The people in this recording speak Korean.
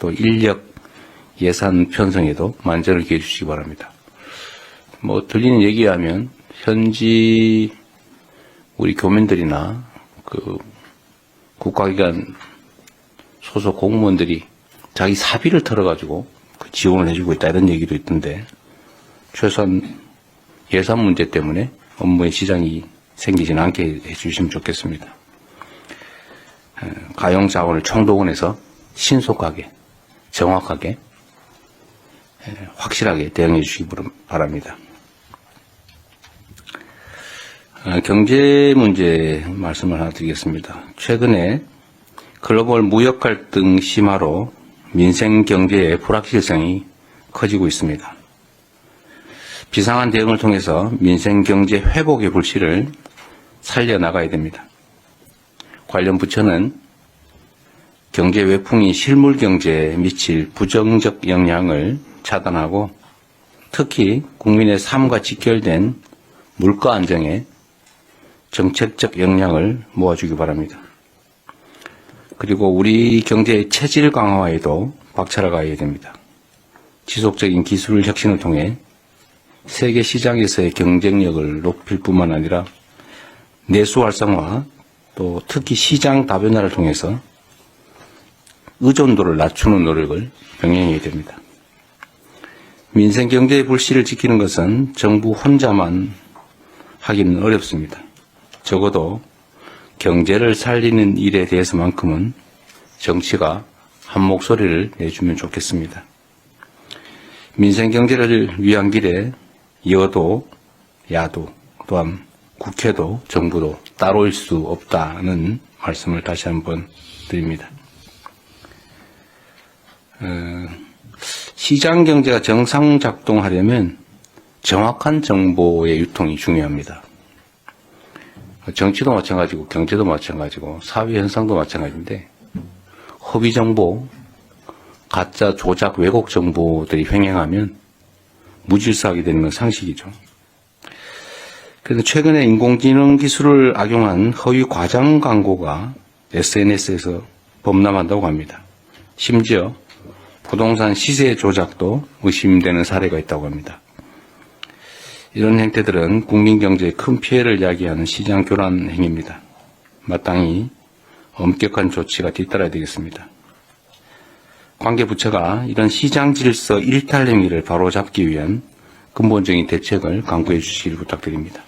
또 인력 예산 편성에도 만전을 기해 주시기 바랍니다. 뭐 들리는 얘기하면 현지 우리 교민들이나 그 국가기관 소속 공무원들이 자기 사비를 털어가지고 그 지원을 해주고 있다 이런 얘기도 있던데 최소한 예산 문제 때문에 업무에 지장이 생기지는 않게 해주시면 좋겠습니다. 에, 가용 자원을 총동원해서 신속하게 정확하게 에, 확실하게 대응해 주시기 바랍니다. 어, 경제 문제 말씀을 하나 드리겠습니다. 최근에 글로벌 무역 갈등 심화로 민생 경제의 불확실성이 커지고 있습니다. 비상한 대응을 통해서 민생 경제 회복의 불씨를 살려나가야 됩니다. 관련 부처는 경제 외풍이 실물 경제에 미칠 부정적 영향을 차단하고 특히 국민의 삶과 직결된 물가 안정에 정책적 역량을 모아주기 바랍니다. 그리고 우리 경제의 체질 강화에도 박차를 가해야 됩니다. 지속적인 기술 혁신을 통해 세계 시장에서의 경쟁력을 높일 뿐만 아니라 내수 활성화 또 특히 시장 다변화를 통해서 의존도를 낮추는 노력을 병행해야 됩니다. 민생 경제의 불씨를 지키는 것은 정부 혼자만 하기는 어렵습니다. 적어도 경제를 살리는 일에 대해서만큼은 정치가 한 목소리를 내주면 좋겠습니다. 민생 경제를 위한 길에 여도, 야도, 또한 국회도 정부도 따로일 수 없다는 말씀을 다시 한번 드립니다. 어, 시장 경제가 정상 작동하려면 정확한 정보의 유통이 중요합니다. 정치도 마찬가지고 경제도 마찬가지고 사회 현상도 마찬가지인데 허위 정보, 가짜 조작 왜곡 정보들이 횡행하면 무질서하게 되는 건 상식이죠. 그래서 최근에 인공지능 기술을 악용한 허위 과장 광고가 SNS에서 범람한다고 합니다. 심지어 부동산 시세 조작도 의심되는 사례가 있다고 합니다. 이런 행태들은 국민 경제에 큰 피해를 야기하는 시장 교란 행위입니다. 마땅히 엄격한 조치가 뒤따라야 되겠습니다. 관계 부처가 이런 시장 질서 일탈 행위를 바로잡기 위한 근본적인 대책을 강구해 주시길 부탁드립니다.